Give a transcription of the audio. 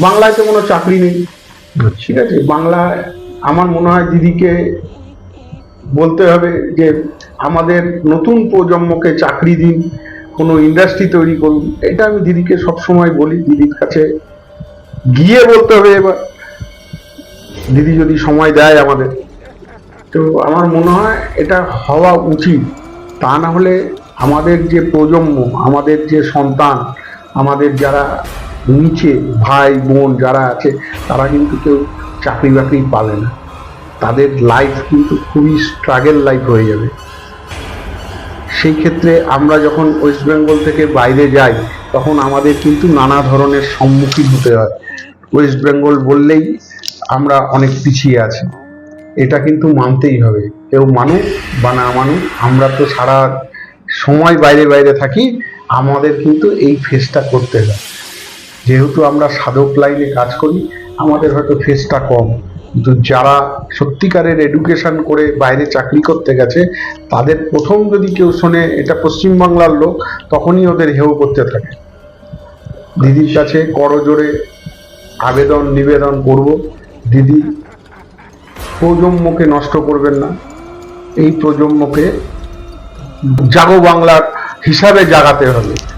বাংলায় তো কোনো চাকরি নেই। ঠিক আছে? বাংলায় আমার মনে হয় দিদিকে বলতে হবে যে আমাদের নতুন প্রজন্মকে চাকরি দিন কোনো ইন্ডাস্ট্রি তৈরি করুন। এটা আমি দিদিকে সবসময় বলি দিদির কাছে গিয়ে বলতে হবে এবার। দিদি যদি সময় দেয় আমাদের। তো আমার মনে হয় এটা হওয়া উচিত। তা না হলে আমাদের যে প্রজন্ম আমাদের যে সন্তান আমাদের যারা নিচে ভাই, বোন যারা আছে, তারা কিন্তু কেউ চাকরি বাকরি পাবে না। তাদের লাইফ কিন্তু খুবই স্ট্রাগেল লাইফ হয়ে যাবে। সেই ক্ষেত্রে আমরা যখন ওয়েস্ট বেঙ্গল থেকে বাইরে যাই, তখন আমাদের কিন্তু নানা ধরনের সম্মুখীন হতে হয়। ওয়েস্ট বেঙ্গল বললেই আমরা অনেক পিছিয়ে আছি। এটা কিন্তু মানতেই হবে। কেউ মানুক বা না মানুক, আমরা তো সারা সময় বাইরে বাইরে থাকি, আমাদের কিন্তু এই ফেসটা করতে হয়। যেহেতু আমরা সাধক লাইনে কাজ করি, আমাদের হয়তো ফেসটা কম। কিন্তু যারা সত্যিকারের এডুকেশন করে বাইরে চাকরি করতে গেছে, তাদের প্রথম যদি কেউ শোনে এটা পশ্চিমবাংলার লোক, তখনই ওদের হেউ করতে থাকে। দিদির কাছে করজোরে আবেদন, নিবেদন করব। দিদি, প্রজন্মকে নষ্ট করবেন না। এই প্রজন্মকে জাগো বাংলার হিসাবে জাগাতে হবে।